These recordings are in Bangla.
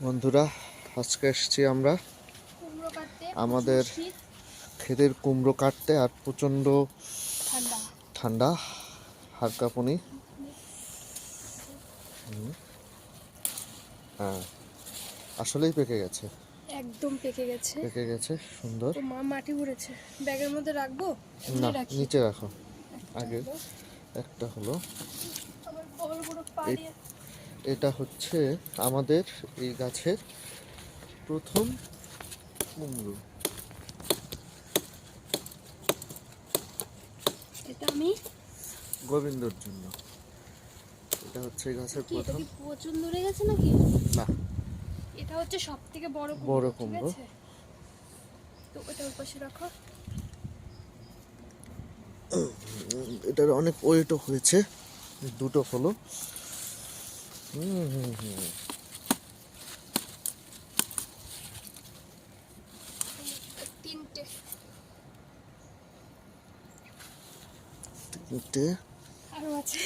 বন্ধুরা আজকে এসেছি আমরা আমাদের ক্ষেতের কুমড়ো কাটতে আর প্রচণ্ড ঠান্ডা। ঠান্ডা হাড় কাঁপুনি। হুম। হ্যাঁ আসলেই পেকে গেছে। একদম পেকে গেছে। পেকে গেছে সুন্দর। মা মাটি ভরেছে। ব্যাগের মধ্যে রাখব না নিচে রাখো। আগে। একটা হলো এটা হচ্ছে আমাদের এই গাছের প্রথম কুমড়ো। এটা আমি গোবিন্দর জন্য। এটা হচ্ছে গাছের প্রথম পচন ধরে গেছে নাকি? না। এটা হচ্ছে সব থেকে বড় বড় কুমড়ো। তো ওটা ওর পাশে রাখো। এটার অনেক ওয়েটও হয়েছে দুটো হলো। হুম হুম হুম তিনটে। তিনটে। আরও আছে।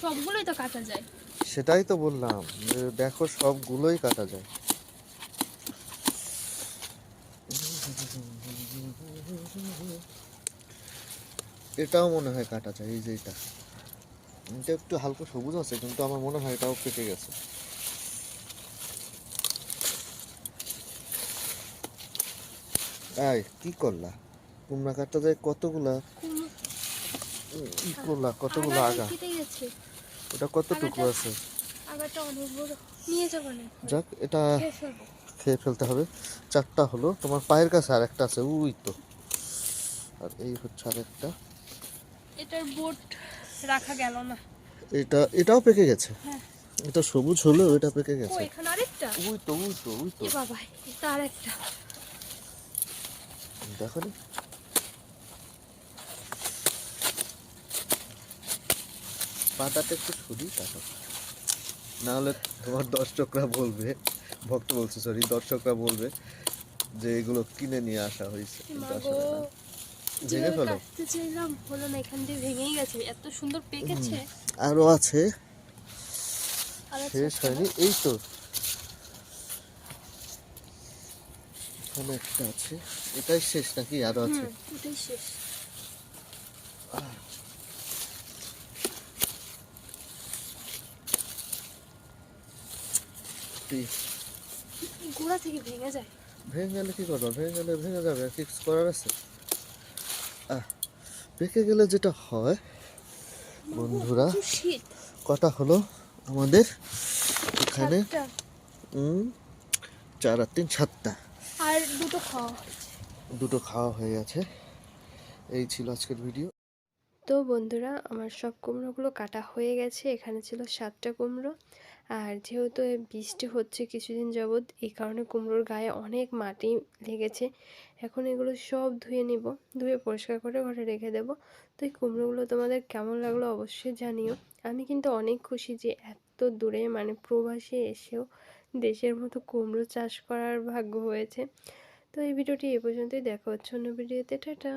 সবগুলোই তো কাটা যায়। সেটাই তো বললাম দেখো সবগুলোই কাটা যায়। এটাও মনে হয় কাটা যায় এই যে এটা। এটা একটু হালকা সবুজ আছে কিন্তু আমার মনে হয় এটাও পেকে গেছে। এই কি করলা? কুমড়া কাটতে যায় কতগুলা? ই করলা কতগুলো আগা? কেটে গেছে। ওটা কতটুকু আছে? আগাটা অনেক বড়। নিয়ে যাব না যাক এটা খেয়ে খেয়ে ফেলতে হবে। চারটা হলো। তোমার পায়ের কাছে আর একটা আছে উই তো। আর এই হচ্ছে আর একটা এটার বোট। রাখা গেল না। এটা এটাও পেকে গেছে। হ্যাঁ। এটা সবুজ হলেও এটা পেকে গেছে। এখানে আরেকটা? উই তো উই তো উই তো। বাবা এটা আরেকটা। দেখো নি। পাতাটা একটু সরি কাটো নাহলে তোমার দর্শকরা বলবে ভক্ত বলছে সরি দর্শকরা বলবে যে এগুলো কিনে নিয়ে আসা হয়েছে। ভেঙে ফেলো। কাটতে চাইলাম হলো না এখান দিয়ে ভেঙেই গেছে এত সুন্দর পেকেছে। আরও আছে। শেষ হয়নি। এই তো। একটা আছে। এটাই শেষ নাকি? আরও আছে। শেষ। গোড়া থেকে ভেঙে যায়। ভেঙে গেলে কি করব? ভেঙে গেলে ভেঙে যাবে। কিছু করার আছে? পেকে গেলে যেটা হয় বন্ধুরা কটা হলো আমাদের এখানে? চার আর তিন সাতটা। আর দুটো খাওয়া হয়েছে। দুটো খাওয়া হয়ে গেছে। এই ছিল আজকের ভিডিও। তো বন্ধুরা আমার সব কুমড়োগুলো কাটা হয়ে গেছে। এখানে ছিল সাতটা কুমড়ো। আর যেহেতু বৃষ্টি হচ্ছে কিছুদিন যাবৎ, এই কারণে কুমড়োর গায়ে অনেক মাটি লেগেছে। এখন এগুলো সব ধুয়ে নিব, ধুয়ে পরিষ্কার করে ঘরে রেখে দেব। তো এই কুমড়োগুলো তোমাদের কেমন লাগল অবশ্যই জানিও। আমি কিন্তু অনেক খুশি যে এত দূরে মানে প্রবাসী এসেও দেশের মতো কুমড়ো চাষ করার ভাগ্য হয়েছে। তো এই ভিডিওটি এ পর্যন্তই, দেখা হচ্ছে অন্য ভিডিওতে। টাটা!